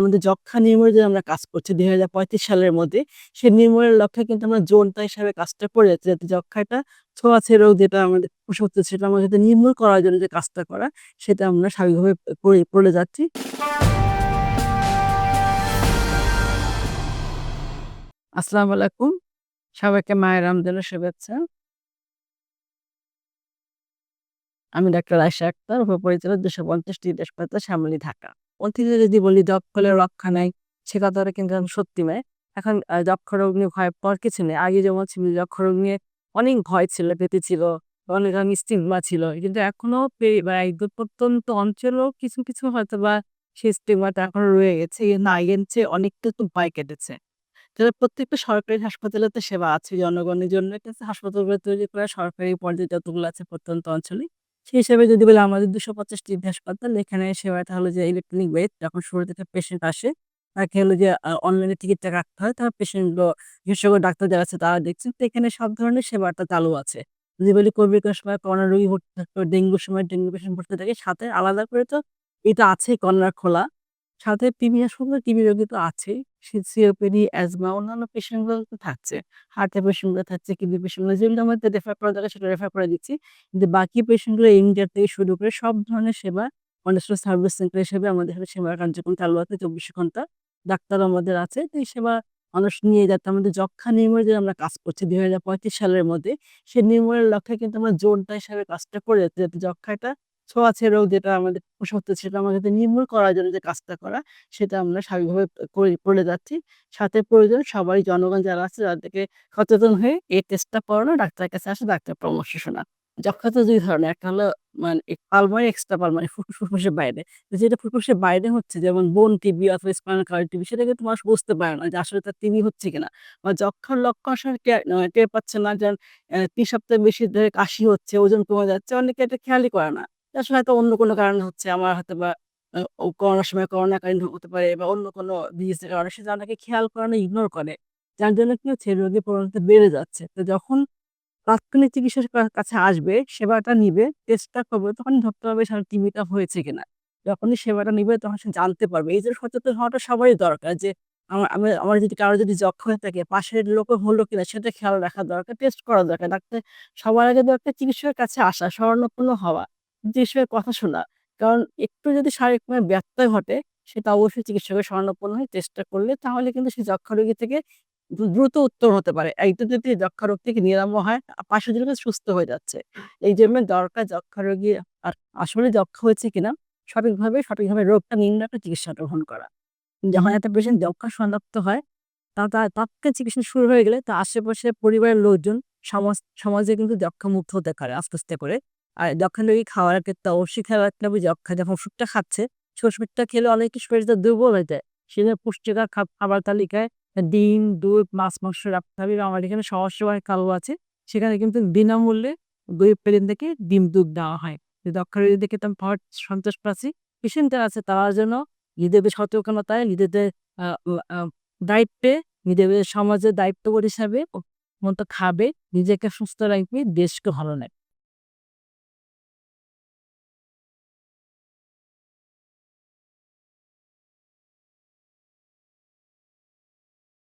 আমাদের যক্ষ্মা নির্মূলে যে আমরা কাজ করছি ২০৩৫ সালের মধ্যে, সেই নির্মূলের লক্ষ্যে কিন্তু আমরা জোনটা হিসাবে কাজটা করে যাচ্ছি। যাতে যক্ষ্মাটা ছোঁয়াচে রোগ যেটা আমাদের প্রসূত সেটা আমরা যাতে নির্মূল করার জন্য যে কাজটা করা, সেটা আমরা স্বাভাবিকভাবে করে করে যাচ্ছি। আসসালামু আলাইকুম। সবাইকে মায়ের রমজানের শুভেচ্ছা। আমি ডাক্তার আয়েশা আক্তার, উপপরিচালক ২৫০টি হাসপাতাল, শ্যামলী, ঢাকা। অতীতে যদি বলি হলে রক্ষা নাই, সে কথাটা কিন্তু এখন সত্যি নয়। এখন যক্ষ্মা নিয়ে ভয় পাওয়ার কিছু নেই। আগে যেমন ছিল নিয়ে অনেক ভয় ছিল, ভীতি ছিল, অনেক ধরনের স্টিগমা ছিল। কিন্তু এখনও বা প্রত্যন্ত অঞ্চলেও কিছু, কিছু হয়তোবা সেই স্টিগমাটা এখনও রয়ে গেছে। কিন্তু আগের চেয়ে অনেকটা তো ভয় কেটেছে। তবে প্রত্যেকটা সরকারি হাসপাতালে তো সেবা আছে জনগণের জন্য হাসপাতালগুলো তৈরি করা সরকারি পর্যায়ে যতগুলো আছে প্রত্যন্ত অঞ্চলে। সেই হিসাবে যদি বলে আমাদের ২২৫টি হাসপাতাল এখানে সেবাটা হলো যে ইলেকট্রনিক বেড যখন শুরুতে থেকে পেশেন্ট আসে, তাকে হলো যে অনলাইনে টিকিটটা রাখতে হয়। তারপর পেশেন্টগুলো বিশেষজ্ঞ ডাক্তার যারা আছে তারা দেখছেন। তো এখানে সব ধরনের সেবাটা চালু আছে। যদি বলি কোভিডের সময় করোনা রোগী ভর্তি থাকতো, ডেঙ্গুর সময় ডেঙ্গু পেশেন্ট ভর্তি থাকে। সাথে আলাদা করে তো এটা আছে কর্নার খোলা। সাথে টিবি হাসপাতালে টিবি রোগী তো আছেই। সিওপিডি, অ্যাজমা অন্যান্য পেশেন্টগুলো তো থাকছে। হার্টের পেশেন্টগুলো থাকছে, কিডনি পেশেন্টগুলো যেগুলো আমাদের রেফার করা দরকার সেটা রেফার করে দিচ্ছি। কিন্তু বাকি পেশেন্টগুলো ইমিডিয়েট থেকে শুরু করে সব ধরনের সেবা অনেস্ট সার্ভিস সেন্টার হিসেবে আমাদের এখানে সেবা কার্যক্রম চালু আছে ২৪ ঘণ্টা। ডাক্তার আমাদের আছে। তো এই সেবা মানুষ নিয়ে যাতে আমাদের যক্ষা নির্মূলে যে আমরা কাজ করছি ২০৩৫ সালের মধ্যে, সেই নির্মূলের লক্ষ্যে কিন্তু আমরা জোনটা হিসাবে কাজটা করে যাচ্ছি। যাতে যক্ষ্মাটা ছোঁয়াচে রোগ যেটা আমাদের সেটা যাতে নির্মূল করার জন্য যে কাজটা করা, সেটা আমরা স্বাভাবিকভাবে করে যাচ্ছি। সাথে প্রয়োজন সবাই জনগণ যারা আছে তাদেরকে সচেতন হয়ে এই টেস্টটা করানো, ডাক্তারের কাছে আসা, ডাক্তার পরামর্শ শোনা। যক্ষ্মা তো ২ ধরনের। একটা হলো মানে পালমারি, এক্সট্রা পালমারি ফুসফুসের বাইরে। যেটা ফুসফুসের বাইরে হচ্ছে যেমন বোন টিবি অথবা স্পাইনাল কর্ড টিবি সেটা কিন্তু মানুষ বুঝতে পারে না যে আসলে তার টিবি হচ্ছে কিনা। বা যক্ষ্মার লক্ষণ আসলে টের পাচ্ছে না যে অ্যা ৩ সপ্তাহের বেশি ধরে কাশি হচ্ছে, ওজন কমে যাচ্ছে। অনেকে এটা খেয়ালই করে না। আসলে হয়তো অন্য কোনো কারণে হচ্ছে। আমার হয়তোবা আ ও করোনার সময় করোনাকালীন হতে পারে বা অন্য কোনো ডিজিজের কারণে সেটা অনেকে খেয়াল করে না, ইগনোর করে। যার জন্য কি হচ্ছে রোগের প্রবণতা বেড়ে যাচ্ছে। তো যখন তাৎক্ষণিক চিকিৎসকের কা কাছে আসবে, সেবাটা নিবে, টেস্টটা করবে তখনই ধরতে পারবে আসলে টিবিটা হয়েছে কিনা। যখনই সেবাটা নিবে তখন সে জানতে পারবে। এই যে সচেতন হওয়াটা সবারই দরকার যে আমার আমা আমার যদি কারও যদি যক্ষ্মা হয়ে থাকে পাশের লোকের হলো কিনা সেটা খেয়াল রাখা দরকার, টেস্ট করা দরকার। ডাক্তার সবার আগে দরকার চিকিৎসকের কাছে আসা, শরণাপন্ন হওয়া, চিকিৎসকের কথা শোনা। কারণ একটু যদি শারীরিকভাবে ব্যত্যয় ঘটে, সেটা অবশ্যই চিকিৎসকের শরণাপন্ন হয়ে চেষ্টা করলে তাহলে কিন্তু সেই যক্ষ্মা রোগী থেকে দ্রুত উত্তর হতে পারে। একদম যদি যক্ষ্মা রোগ থেকে নিরাময় হয়, পাশের জনকে সুস্থ হয়ে যাচ্ছে। এইজন্য দরকার যক্ষ্মা রোগী আর আসলে যক্ষ্মা হয়েছে কিনা সঠিকভাবে সঠিকভাবে রোগটা নির্ণয় করে চিকিৎসা গ্রহণ করা। যখন একটা পেশেন্ট যক্ষ্মা শনাক্ত হয়, তা তা তাৎক্ষণিক চিকিৎসা শুরু হয়ে গেলে তার আশেপাশে পরিবারের লোকজন সমাজ সমাজে কিন্তু যক্ষ্মা মুক্ত হতে পারে আস্তে, আস্তে করে। আর যক্ষ্মা রোগী খাওয়ার ক্ষেত্রে অবশ্যই খেয়াল রাখতে হবে যখন ওষুধটা খাচ্ছে, সে ওষুধটা খেলে অনেকের শরীরটা দুর্বল হয়ে যায়। সেজন্য পুষ্টিকর খাবার তালিকায় ডিম, দুধ, মাছ, মাংস রাখতে হবে এবং আমাদের এখানে সহজ-সরল কালো আছে। সেখানে কিন্তু বিনামূল্যে গরিব পেশেন্ট থেকে ডিম, দুধ দেওয়া হয়। তো যক্ষ্মা রোগী দেখে তো আমি সন্তোষ পাচ্ছি। পেশেন্ট যারা আছে তারা যেন নিজেদের সচেতনতায় নিজেদের দায়িত্বে নিজেদের সমাজের দায়িত্ববোধ হিসাবে মতো খাবে, নিজেকে সুস্থ রাখবে, দেশকে ভালো রাখবে।